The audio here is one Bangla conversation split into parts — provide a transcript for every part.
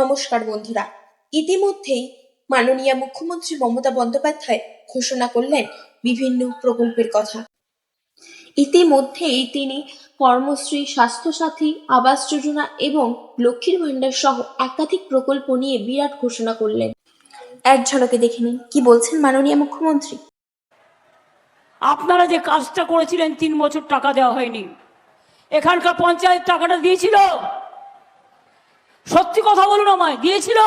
নমস্কার বন্ধুরা। ইতিমধ্যেই মাননীয় মুখ্যমন্ত্রী মমতা বন্দ্যোপাধ্যায় ঘোষণা করলেন বিভিন্ন প্রকল্পের কথা। ইতিমধ্যেই তিনি কর্মশ্রী, স্বাস্থ্যসাথী, আবাস যোজনা এবং লক্ষ্মীর ভাণ্ডার সহ একাধিক প্রকল্প নিয়ে বিরাট ঘোষণা করলেন। এক ঝলকে দেখে নিন, কি বলছেন মাননীয় মুখ্যমন্ত্রী? আপনারা যে কাজটা করেছিলেন, তিন বছর টাকা দেওয়া হয়নি। এখানকার পঞ্চায়েত টাকাটা দিয়েছিল? সত্যি কথা বলুন আমায়, দিয়েছিল।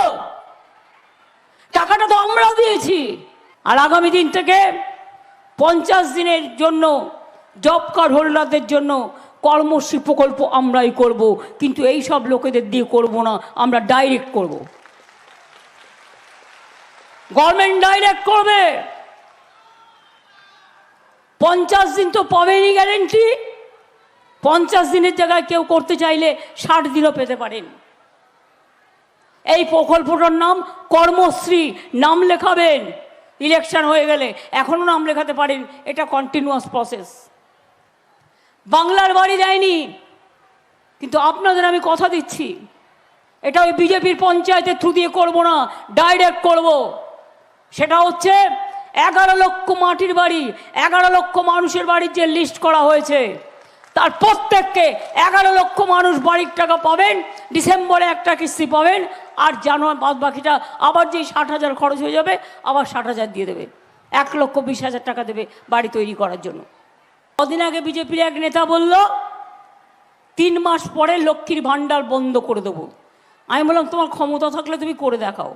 টাকাটা তো আমরাও দিয়েছি। আর আগামী দিন থেকে পঞ্চাশ দিনের জন্য জব কার্ড হোল্ডারদের জন্য কর্মশ্রী প্রকল্প আমরাই করব। কিন্তু এই সব লোকেদের দিয়ে করব না, আমরা ডাইরেক্ট করব। গভর্নমেন্ট ডাইরেক্ট করবে। পঞ্চাশ দিন তো পাবেনই গ্যারেন্টি পঞ্চাশ দিনের জায়গায় কেউ করতে চাইলে ষাট দিনও পেতে পারেন। এই প্রকল্পটার নাম কর্মশ্রী, নাম লেখাবেন। ইলেকশন হয়ে গেলে এখনও নাম লেখাতে পারেন, এটা কন্টিনিউয়াস প্রসেস বাংলার বাড়ি দেয়নি কিন্তু আপনাদের আমি কথা দিচ্ছি। এটা ওই বিজেপির পঞ্চায়েতের থ্রু দিয়ে করব না ডাইরেক্ট করব। সেটা হচ্ছে এগারো লক্ষ মাটির বাড়ি, এগারো লক্ষ মানুষের বাড়ির যে লিস্ট করা হয়েছে, তার প্রত্যেককে এগারো লক্ষ মানুষ বাড়ির টাকা পাবেন, ডিসেম্বরে একটা কিস্তি পাবেন আর জানুয়ারি বাদ বাকিটা আবার যেই ষাট হাজার খরচ হয়ে যাবে, আবার ষাট হাজার দিয়ে দেবে। এক লক্ষ বিশ হাজার টাকা দেবে বাড়ি তৈরি করার জন্য। কদিন আগে বিজেপির এক নেতা বলল, তিন মাস পরে লক্ষ্মীর ভাণ্ডার বন্ধ করে দেবো। আমি বললাম, তোমার ক্ষমতা থাকলে তুমি করে দেখাও।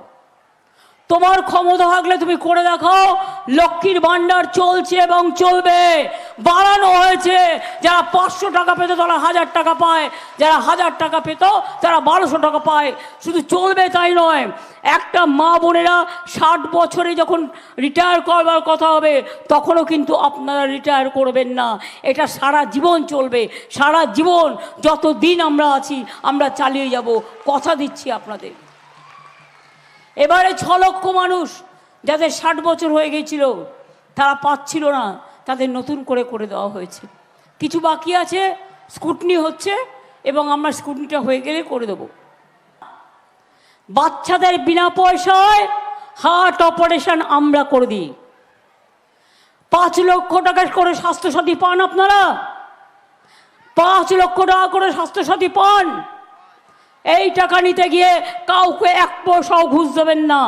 তোমার ক্ষমতা থাকলে তুমি করে দেখাও। লক্ষ্মীর ভাণ্ডার চলছে এবং চলবে। বাড়ানো হয়েছে। যারা পাঁচশো টাকা পেত, তারা হাজার টাকা পায়। যারা হাজার টাকা পেত, তারা বারোশো টাকা পায়। শুধু চলবে তাই নয়, একটা মা বোনেরা ষাট বছরে যখন রিটায়ার করবার কথা হবে, তখনও কিন্তু আপনারা রিটায়ার করবেন না। এটা সারা জীবন চলবে। সারা জীবন যত দিন আমরা আছি, আমরা চালিয়ে যাব। কথা দিচ্ছি আপনাদের। এবারে ছ লক্ষ মানুষ যাদের ষাট বছর হয়ে গেছিল তারা পাচ্ছিল না, তাদের নতুন করে করে দেওয়া হয়েছে। কিছু বাকি আছে, স্কুটনি হচ্ছে, এবং আমরা স্কুটনিটা হয়ে গেলে করে দেবো। বাচ্চাদের বিনা পয়সায় হার্ট অপারেশন আমরা করে দিই। পাঁচ লক্ষ টাকা করে স্বাস্থ্যসাথী পান আপনারা? পাঁচ লক্ষ টাকা করে স্বাস্থ্যসাথী পান? এই টাকা নিতে গিয়ে কাউকে এক পয়সাও ঘুষ দেবেন না।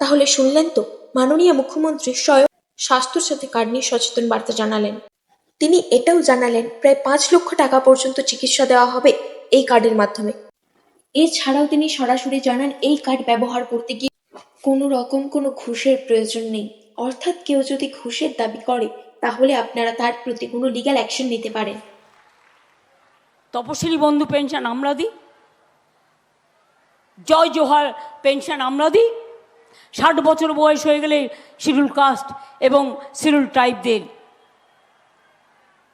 তাহলে শুনলেন তো, মাননীয় মুখ্যমন্ত্রী স্বয়ং স্বাস্থ্যর সাথে কার্ড নিয়ে সচেতন বার্তা জানালেন? তিনি এটাও জানালেন, প্রায় পাঁচ লক্ষ টাকা পর্যন্ত চিকিৎসা দেওয়া হবে এই কার্ডের মাধ্যমে। এছাড়াও তিনি সরাসরি জানান, এই কার্ড ব্যবহার করতে গিয়ে কোনো রকম কোনো ঘুষের প্রয়োজন নেই। অর্থাৎ কেউ যদি ঘুষের দাবি করে, তাহলে আপনারা তার প্রতি কোনো লিগ্যাল অ্যাকশন নিতে পারেন। তপশিলি বন্ধু পেনশন আমরা দিই। জয় জোহার পেনশন আমরা দিই। ষাট বছর বয়স হয়ে গেলে শিডিউল কাস্ট এবং শিডিউল ট্রাইবদের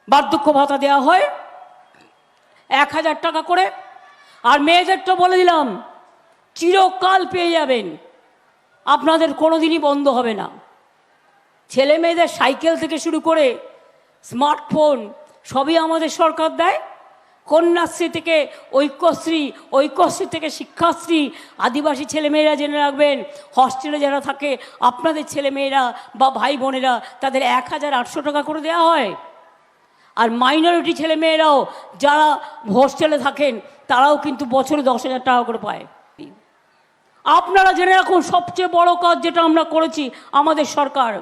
বার্ধক্য ভাতা দেওয়া হয়। এক হাজার টাকা করে। আর মেয়েদেরটা বলে দিলাম, চিরকাল পেয়ে যাবেন। আপনাদের কোনো দিনই বন্ধ হবে না। ছেলে মেয়েদের সাইকেল থেকে শুরু করে স্মার্টফোন সবই আমাদের সরকার দেয়। কন্যাশ্রী থেকে ঐক্যশ্রী ঐক্যশ্রী থেকে শিক্ষাশ্রী, আদিবাসী ছেলেমেয়েরা জেনে রাখবেন, হস্টেলে যারা থাকে, আপনাদের ছেলেমেয়েরা বা ভাই বোনেরা তাদের এক হাজার আটশো টাকা করে দেওয়া হয়। আর মাইনরিটি ছেলেমেয়েরাও যারা হোস্টেলে থাকেন, তারাও কিন্তু বছরে দশ হাজার টাকা করে পায়। আপনারা জেনে রাখুন, সবচেয়ে বড় কাজ যেটা আমরা করেছি আমাদের সরকার।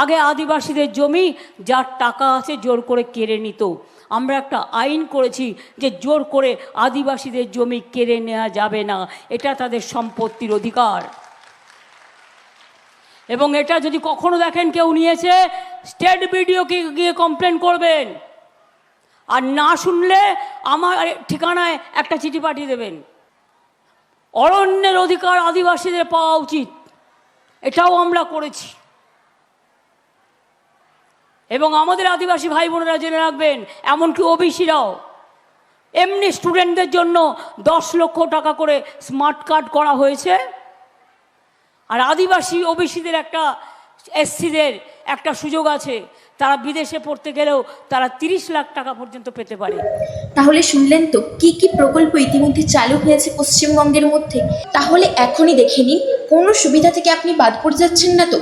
আগে আদিবাসীদের জমি, যার টাকা আছে জোর করে কেড়ে নিত। আমরা একটা আইন করেছি যে জোর করে আদিবাসীদের জমি কেড়ে নেওয়া যাবে না। এটা তাদের সম্পত্তির অধিকার। এবং এটা যদি কখনো দেখেন কেউ নিয়েছে, স্টেট বিডিওকে গিয়ে কমপ্লেন করবেন। আর না শুনলে আমার ঠিকানায় একটা চিঠি পাঠিয়ে দেবেন। অরণ্যের অধিকার আদিবাসীদের পাওয়া উচিত। এটাও আমরা করেছি। এবং আমাদের আদিবাসী ভাই বোনেরা জেনে রাখবেন, এমনকি ওবিসিরাও। এমনি স্টুডেন্টদের জন্য দশ লক্ষ টাকা করে স্মার্ট কার্ড করা হয়েছে। আর আদিবাসী ওবিসিদের একটা, এসসিদের একটা সুযোগ আছে, তারা বিদেশে পড়তে গেলেও তারা তিরিশ লাখ টাকা পর্যন্ত পেতে পারে। তাহলে শুনলেন তো, কি কি প্রকল্প ইতিমধ্যে চালু হয়েছে পশ্চিমবঙ্গের মধ্যে? তাহলে এখনই দেখে নিন, কোনো সুবিধা থেকে আপনি বাদ পড়ে যাচ্ছেন না তো?